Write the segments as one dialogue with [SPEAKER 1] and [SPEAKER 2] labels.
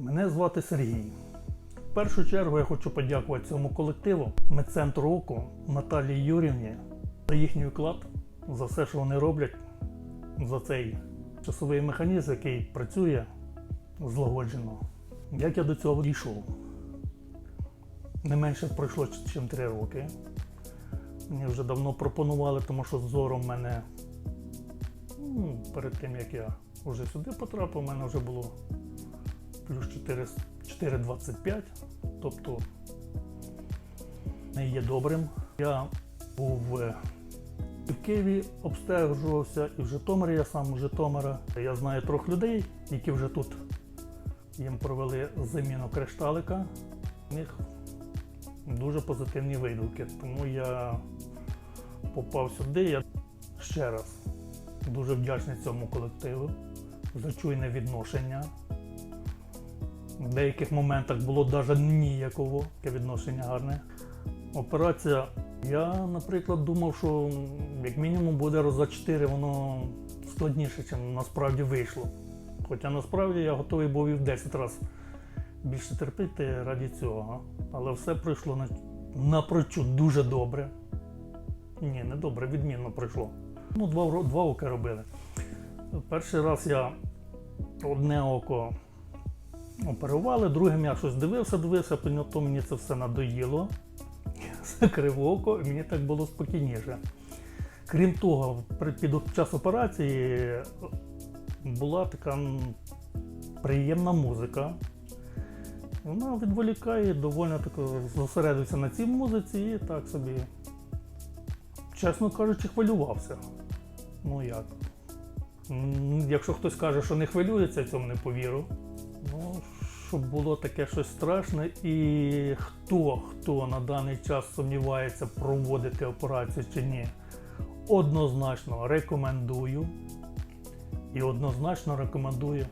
[SPEAKER 1] Мене звати Сергій. В першу чергу я хочу подякувати цьому колективу, медцентру ОКО, Наталії Юрівні за їхній вклад, за все, що вони роблять, за цей часовий механізм, який працює злагоджено. Як я до цього дійшов? Не менше пройшло, ніж 3 роки. Мені вже давно пропонували, тому що зором мене ну, перед тим як я вже сюди потрапив, у мене вже було плюс 4,25. Тобто не є добрим. Я був в Києві обстежувався, і в Житомирі я сам з Житомира. Я знаю трьох людей, які вже тут їм провели заміну кришталика. У них дуже позитивні видгуки. Тому я попав сюди. Я ще раз дуже вдячний цьому колективу за чуйне відношення. В деяких моментах було навіть ніяково, таке відношення гарне. Операція. Я, наприклад, думав, що як мінімум буде раза 4 воно складніше, ніж насправді вийшло. Хоча насправді я готовий був і в 10 разів більше терпіти раді цього. Але все пройшло на, напрочуд дуже добре. Ні, не добре, відмінно пройшло. Ну, два, два ока робили. Перший раз я одне око оперували, другим я щось дивився, дивився, то мені це все надоїло. Закрив око, і мені так було спокійніше. Крім того, під час операції була така приємна музика. Вона відволікає, доволі тако зосередився на цій музиці і так собі, чесно кажучи, хвилювався. Ну як? Якщо хтось каже, що не хвилюється, я цьому не повірю. Щоб було таке щось страшне, і хто хто на даний час сумнівається, проводити операцію чи ні, однозначно рекомендую. І однозначно рекомендую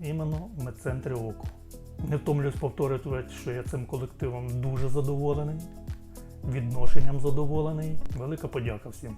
[SPEAKER 1] іменно в медцентрі ОКО. Не втомлююсь повторювати, що я цим колективом дуже задоволений, відношенням задоволений. Велика подяка всім.